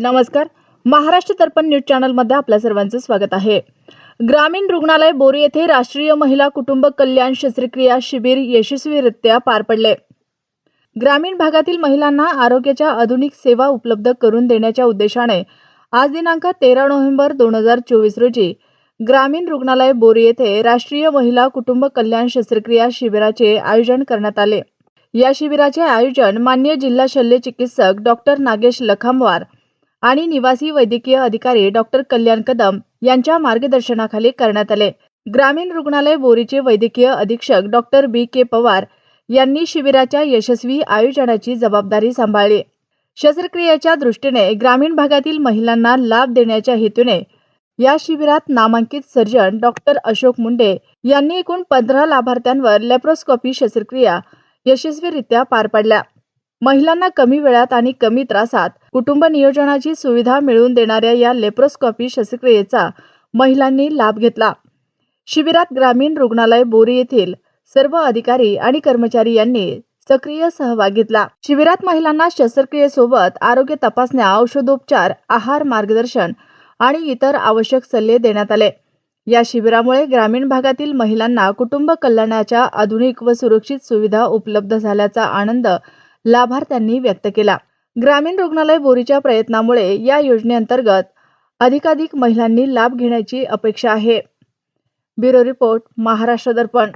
नमस्कार. महाराष्ट्र दर्पण न्यूज चॅनलमध्ये आपल्या सर्वांचं स्वागत आहे. ग्रामीण रुग्णालय बोरी येथे राष्ट्रीय महिला कुटुंब कल्याण शस्त्रक्रिया शिबिर यशस्वीरित्या पार पडले. ग्रामीण भागातील महिलांना आरोग्याच्या आधुनिक सेवा उपलब्ध करून देण्याच्या उद्देशाने आज दिनांक तेरा नोव्हेंबर दोन हजार चोवीस रोजी ग्रामीण रुग्णालय बोरी येथे राष्ट्रीय महिला कुटुंब कल्याण शस्त्रक्रिया शिबिराचे आयोजन करण्यात आले. या शिबिराचे आयोजन मान्य जिल्हा शल्य चिकित्सक डॉक्टर नागेश लखामवार आणि निवासी वैद्यकीय अधिकारी डॉक्टर कल्याण कदम यांच्या मार्गदर्शनाखाली करण्यात आले. ग्रामीण रुग्णालय बोरीचे वैद्यकीय अधीक्षक डॉक्टर बी के पवार यांनी शिबिराच्या यशस्वी आयोजनाची जबाबदारी सांभाळली. शस्त्रक्रियेच्या दृष्टीने ग्रामीण भागातील महिलांना लाभ देण्याच्या हेतूने या शिबिरात नामांकित सर्जन डॉक्टर अशोक मुंडे यांनी एकूण पंधरा लाभार्थ्यांवर लेप्रोस्कोपी शस्त्रक्रिया यशस्वीरित्या पार पाडल्या. महिलांना कमी वेळात आणि कमी त्रासात कुटुंब नियोजनाची सुविधा मिळवून देणाऱ्या या लेप्रोस्कॉपी शस्त्रक्रियेचा महिलांनी लाभ घेतला. शिबिरात ग्रामीण रुग्णालय बोरी येथील सर्व अधिकारी आणि कर्मचारी यांनी सक्रिय सहभाग घेतला. शिबिरात महिलांना शस्त्रक्रियेसोबत आरोग्य तपासण्या औषधोपचार आहार मार्गदर्शन आणि इतर आवश्यक सल्ले देण्यात आले. या शिबिरामुळे ग्रामीण भागातील महिलांना कुटुंब कल्याणाच्या आधुनिक व सुरक्षित सुविधा उपलब्ध झाल्याचा आनंद लाभार्थ्यांनी व्यक्त केला. ग्रामीण रुग्णालय बोरीच्या प्रयत्नामुळे या योजनेअंतर्गत अधिकाधिक महिलांनी लाभ घेण्याची अपेक्षा आहे. Bureau report Maharashtra Darpan.